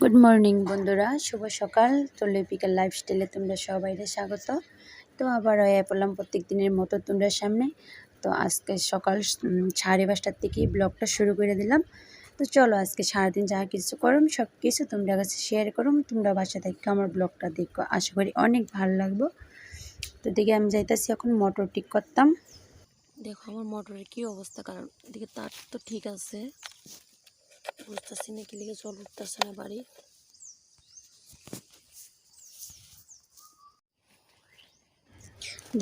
Good morning বন্ধুরা। শুভ সকাল। তো লিপিকার লাইফস্টাইলে তোমরা সবাইরে স্বাগত। তো আবার পড়লাম প্রত্যেক দিনের মতো তোমরা সামনে। তো আজকে সকাল সাড়ে পাঁচটার থেকে ব্লগটা শুরু করে দিলাম। তো চলো আজকে সারাদিন যা কিছু করুম সব কিছু তোমরা কাছে শেয়ার করুম তোমরা বাসা থেকে আমার ব্লগটা দেখো। আশা করি অনেক ভালো লাগবো। তো দেখে আমি যাইতাছি এখন মোটর ঠিক করতাম। দেখো, আমার মোটরের কী অবস্থা? কারণ এদিকে তার তো ঠিক আছে। বুঝতেছি না কি লিগে জল উঠতেছে না বাড়ি।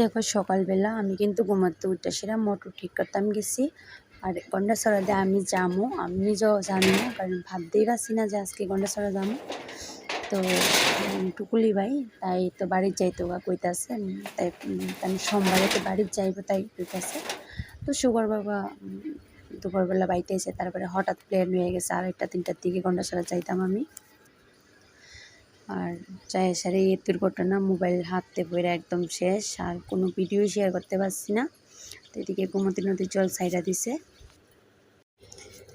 দেখো, সকালবেলা আমি কিন্তু ঘুমাতে উঠতেছিলাম, মোটর ঠিক করতাম গেছি। আর গন্ডাছড়াতে আমি যামো, আমি নিজেও জানি না, কারণ ভাবতেই পারছি না যে আজকে গন্ডাছড়া যাব তো টুকুলি ভাই, তাই তো বাড়ির যাইতো বা কইতাছে তাই আমি সোমবারে তো বাড়ির যাইবো তাই কইতাছে। তো সুগার বাবা দুপুরবেলা বাড়িতে এসে তারপরে হঠাৎ প্লেন হয়ে গেছে আড়াইটা তিনটার দিকে গন্ডাছড়া যাইতাম আমি। আর চাই সারে এই দুর্ঘটনা মোবাইল হাতে বইরা একদম শেষ, আর কোনো ভিডিও শেয়ার করতে পারছি না। তো এদিকে গোমতী নদীর জল সাইডা দিছে।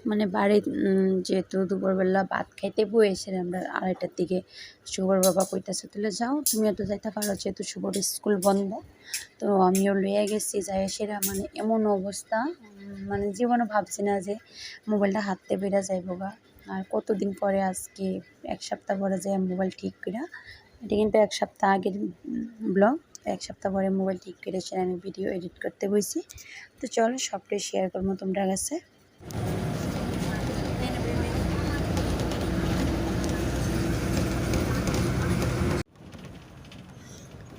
মানে বাড়ির যেহেতু দুপুরবেলা ভাত খাইতে বসে আমরা আড়াইটার দিকে শুভর বাবা কইতাছে, তাহলে যাও, তুমিও তো যাইতে পারো, যেহেতু শুভর স্কুল বন্ধ। তো আমিও লইয়া গেছি যাই সেরা মানে এমন অবস্থা। মানে জীবনও ভাবছি না যে মোবাইলটা হাততে বেরা যায় বগা আর কতদিন পরে আজকে এক সপ্তাহ পরে যে মোবাইল ঠিক করা এটা কিন্তু এক সপ্তাহ আগের ব্লগ, এক সপ্তাহ পরে মোবাইল ঠিক করে আমি ভিডিও এডিট করতে বসি তো চলো সবটাই শেয়ার করব, তোমরা কাছে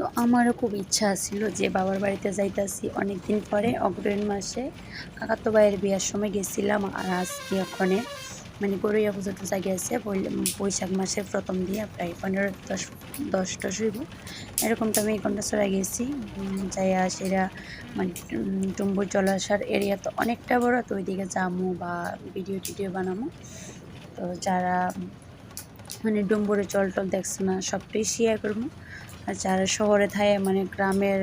তো আমারও খুব ইচ্ছা ছিল যে বাবার বাড়িতে যাইতাছি অনেক দিন পরে অগ্রহণ মাসে। কাকাতো ভাইয়ের বিয়ার সময় গেছিলাম আর আজকে ওখানে মানে গরুইয়া পুজো টুজা গেছে বৈশাখ মাসের প্রথম দিয়ে প্রায় পনেরো দশ দশ দশ হইব। এরকম তো আমি কন্টাছড়া গেছি উম, যাইয়া সেরা মানে উম, ডুম্বুর জলাশয়ের এরিয়া তো অনেকটা বড় তো ওইদিকে যামু বা ভিডিও টিডিও বানামো। তো যারা মানে ডুম্বুরে জল টল দেখছে না সবটাই শেয়ার করব আর যারা শহরে থাকে মানে গ্রামের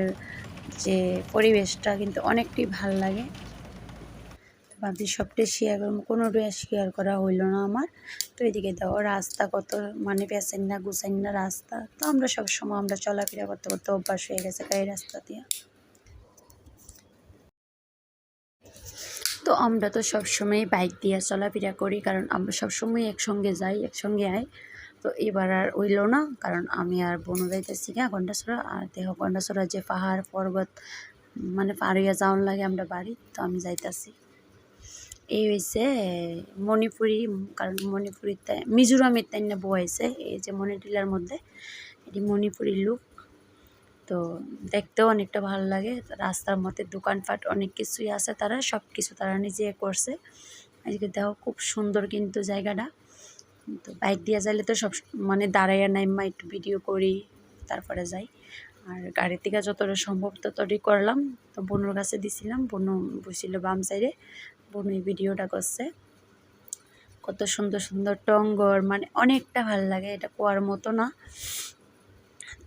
যে পরিবেশটা কিন্তু অনেকটাই ভালো লাগে। ভাবছি সবটাই শেয়ার করব। কোনোটাই শেয়ার করা হইল না আমার। তো এদিকে দেখো, রাস্তা কত মানে পেছেন না গুছাইন না রাস্তা। তো আমরা সব সময় আমরা চলাফেরা করতে করতে অভ্যাস হয়ে গেছে এই রাস্তা দিয়ে। তো আমরা তো সবসময় বাইক দিয়ে চলাফেরা করি, কারণ আমরা সবসময় একসঙ্গে যাই, একসঙ্গে আই তো এবার আর হইল না, কারণ আমি আর বনু যাইতেছি গা গন্ডাছড়া আর দেহ গন্ডাছড়া যে পাহাড়, পর্বত মানে পাড়িয়া যাওয়ার লাগে আমরা বাড়ি, তো আমি যাইতাছি। এই হয়েছে মণিপুরি, কারণ মণিপুরির তাই মিজোরামের তাই না বউ বয়েছে এই যে মণিটিলার মধ্যে, এটি মণিপুরি লুক। তো দেখতেও অনেকটা ভালো লাগে, রাস্তার মধ্যে দোকানপাট, অনেক কিছুই আছে তারা সব কিছু তারা নিজে করছে। আজকে দেখো খুব সুন্দর কিন্তু জায়গাটা। তো বাইক দিয়ে যাইলে তো সব মানে দাঁড়াইয়া নাইমা একটু ভিডিও করি, তারপরে যাই। আর গাড়ির থেকে যতটা সম্ভব ততটাই করলাম। তো বনুর কাছে দিছিলাম, বনু বসছিল বাম সাইডে। বনু এই ভিডিওটা করছে। কত সুন্দর সুন্দর টঙ্গর মানে অনেকটা ভালো লাগে, এটা কোয়ার মতো না।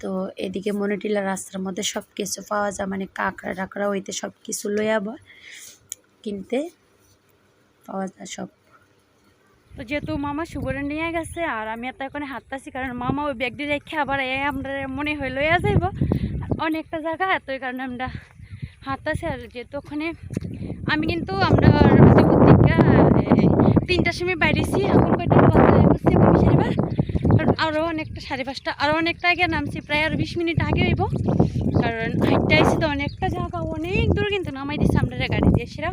তো এদিকে মনিটিলা রাস্তার মধ্যে সব কিছু পাওয়া যায় মানে কাঁকড়া টাকড়া হইতে সব কিছু লইয়া বয় কিনতে পাওয়া যায় সব। তো যেহেতু মামা সুগরে নিয়ে গেছে, আর আমি এত এখন হাঁটতেছি, কারণ মামা ওই ব্যাগটি রেখে আবার এ আমরা মনে হয় লইয়া যাইব। অনেকটা জায়গা তো এই কারণে আমরা হাঁটতেছি, আর যেহেতু ওখানে আমি কিন্তু আমরা তিনটার সময় বাইরেছি, এখন কয়টা কারণ আরও অনেকটা, সাড়ে পাঁচটা আরও অনেকটা আগে নামছি, প্রায় আর বিশ মিনিট আগে হইব। কারণ হাইটটা আইসি তো অনেকটা জায়গা, অনেক দূর কিন্তু নামাই দিচ্ছে আমরা গাড়ি দিয়ে, সেরা।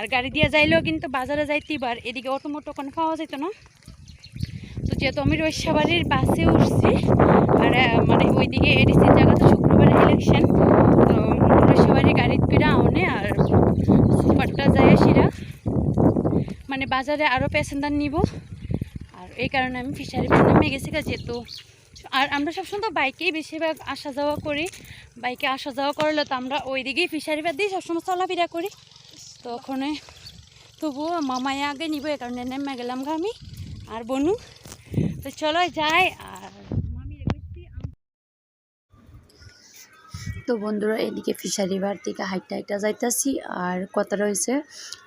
আর গাড়ি দিয়ে যাইলেও কিন্তু বাজারে যাইতে এবার এদিকে অটো মোটো কোনো পাওয়া যেত না। তো যেহেতু আমি রৈশাবাড়ির বাসে উঠছি, আর মানে ওইদিকে এডিসি জায়গাতে শুক্রবার ইলেকশন তো রৈশাবাড়ির গাড়ির পিড়া আনে আর সুপারটা যায় সেরা মানে বাজারে আরও প্যাসেঞ্জার নিব। আর এই কারণে আমি ফিশারি নেমে গেছি যেহেতু। আর আমরা সবসময় তো বাইকেই বেশিরভাগ আসা যাওয়া করি। বাইকে আসা যাওয়া করলে তো আমরা ওই দিকেই ফিশারি বাদ দিয়ে সবসময় চলাফেরা করি। তো ওখানে তবুও মামায় আগে নিব, এই কারণে নেমে গেলাম গা আমি আর বনু। তো চলো যাই আর তো বন্ধুরা, এদিকে ফিশারি বার থেকে হাইটা হাইটা যাইতাছি আর কথা রয়েছে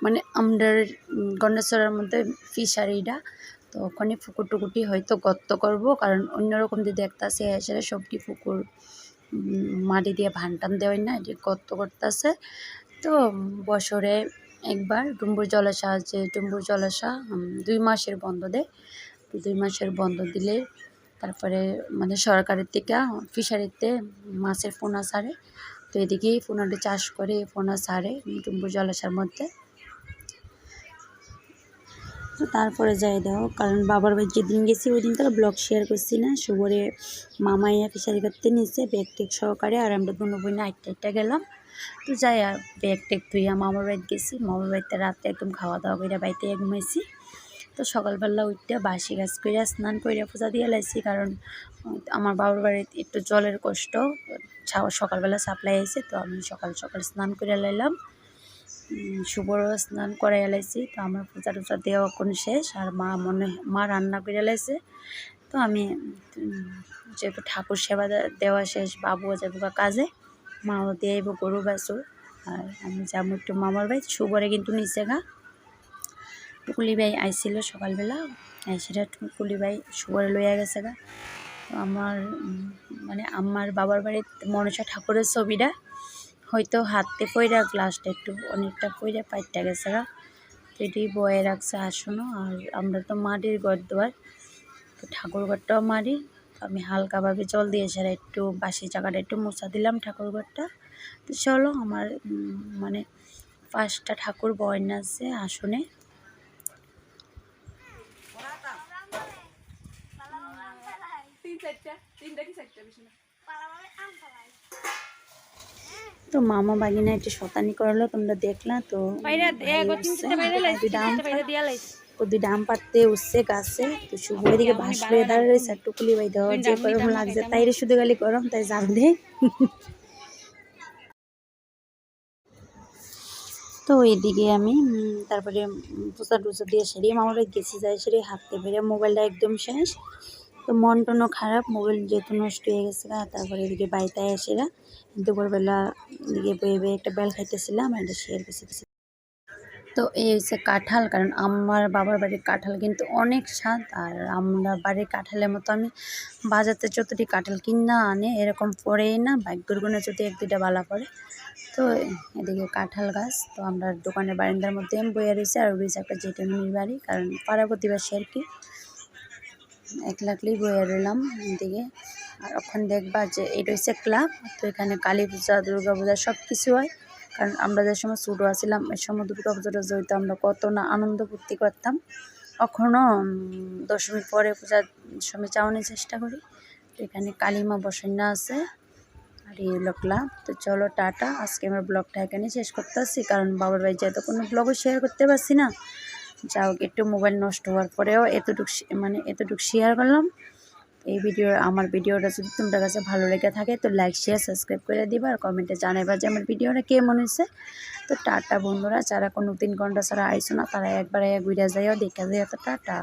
মানে আমাদের গন্ডেশ্বরের মধ্যে ফিশারিটা। তো ওখানে পুকুর টুকুটি হয়তো গর্ত করব, কারণ অন্যরকম যে দেখতাছে, সেটা সবটি পুকুর মাটি দিয়ে ভান টান দেওয়াই না এটি গর্ত করতেছে। তো বছরে একবার ডুম্বুর জলাশা আছে, ডুম্বুর জলাশা দুই মাসের বন্ধ দেয় দুই মাসের বন্ধ দিলে তারপরে মানে সরকারের থেকে ফিশারিতে মাছের পোনা সারে। তো এদিকেই পোনাটা চাষ করে, পোনা ছাড়ে ডুম্বুর জলাশার মধ্যে। তো তারপরে যাই দেখো, কারণ বাবার বাড়ি যেদিন গেছি ওই দিন তো ব্লগ শেয়ার করছি না। সুবরে মামাইয়া ফিশারি করতে নিয়েছে ব্যাগ টেক সহকারে, আর আমরা দুনো বোনে আটটা আটটা গেলাম। তো যাই আর ব্যাগ টেক তুইয়া মামার বাড়িতে গেছি। মামার বাড়িতে রাতে একদম খাওয়া দাওয়া করে বাড়িতে ঘুমাইছি। তো সকালবেলা উঠতে বাসি গাছ করে স্নান করে পূজা দিয়ে লাইছি, কারণ আমার বাবার বাড়িতে একটু জলের কষ্ট। সকালবেলা সাপ্লাই আছে তো আমি সকাল সকাল স্নান করে লাইলাম। উম, স্নান করে এলাইছি। তো আমার পূজা টুজা দেওয়া কোন শেষ আর মা মনে মা রান্না করে এলাইছে। তো আমি যেহেতু ঠাকুর সেবা দেওয়া শেষ বাবু যাব কাজে মাও দিয়ে গরু বাছুর আর আমি যাব একটু মামার বাড়ি শুভরে কিন্তু নিচে গা। টুকুলি ভাই আইছিল সকালবেলা সেটা টুকুলি ভাই শুভরে লইয়া গেছে গা। তো আমার মানে আমার বাবার বাড়ির মনসা ঠাকুরের ছবিটা হয়তো হাতে পইরা গ্লাসটা একটু অনেকটা পইরা পাইটা গেছে গা। তো এটি বয়ে রাখছে আসনও আর আমরা তো মাটির ঘর দুয়ার তো ঠাকুর ঘরটাও মারি। আমি হালকাভাবে জল দিয়ে সেরা একটু বাসি জায়গাটা একটু মোছা দিলাম ঠাকুর ঘরটা। তো চলো আমার মানে পাঁচটা ঠাকুর বয়না আছে আসনে। তো মামা বাগিনা একটু শতানি করল তোমরা দেখলা তো দুইটা আম আম পাড়তে উঠছে গাছে তো শুভ এদিকে ভাস লয়ে দাঁড়িয়ে রয়েছে আর টুকুলি বাই দেওয়া যে গরম লাগছে তাইরে শুধু গালি গরম তাই জাল দে। তো এদিকে আমি তারপরে পোষা টুসা দিয়ে সেরে মামার গেছি যাই সেরে হাঁটতে পেরে মোবাইলটা একদম শেষ। তো মন টনও খারাপ, মোবাইল যেহেতু নষ্ট হয়ে গেছে তারপরে এদিকে বাড়িতে এসেরা দুপুরবেলা এদিকে বয়ে বয়ে একটা বেল খাইতেছিলাম, আর এটা শেয়ার করছি তো এই হচ্ছে কাঁঠাল, কারণ আমার বাবার বাড়ির কাঁঠাল কিন্তু অনেক স্বাদ, আর আমরা বাড়ির কাঁঠালের মতো আমি বাজারতে যতটি কাঁঠাল কিনা আনে, এরকম পড়েই না, ভাগ্যর গুণে যদি এক দুইটা বালা পড়ে। তো এদিকে কাঁঠাল গাছ, তো আমরা দোকানের বারান্দার মধ্যে বইয়া রয়েছে আর রয়েছে একটা জেঠেমনির বাড়ি, কারণ পাড়া প্রতিবাসী আর কি। এক লাখলেই বইয়া রইলাম এদিকে। আর ওখানে দেখবা যে এটা হচ্ছে ক্লাব, তো এখানে কালী পূজা, দুর্গা পূজা সব কিছু হয়। কারণ আমরা যে সময় ছোটো আছিলাম, এই সময় দুর্গা পূজাটা জড়িত আমরা কত না আনন্দ ফুর্তি করতাম এখনও দশমীর পরে পূজার সময় চাওয়ানোর চেষ্টা করি। তো এখানে কালীমা বসন্যা আছে, আর এই হলো ক্লাব। তো চলো টাটা, আজকে আমার ব্লগটা এখানে শেষ করতে আসছি কারণ বাবার বাড়ি যেহেতু কোনো ব্লগও শেয়ার করতে পারছি না। যাও, একটু মোবাইল নষ্ট হওয়ার পরেও এতটুকু মানে এতটুক শেয়ার করলাম। এই ভিডিও আমার ভিডিওটা যদি তোমার কাছে ভালো লেগে থাকে, তো লাইক শেয়ার সাবস্ক্রাইব করে দিবা আর কমেন্টে জানাইবা যে আমার ভিডিওটা কে মনে হয়েছে। তো টাটা বন্ধুরা, যারা কোনো তিন ঘণ্টা ছাড়া আইসো না, তারা একবারে এক ঘুরে যাইও, দেখা যায় তো টাটা।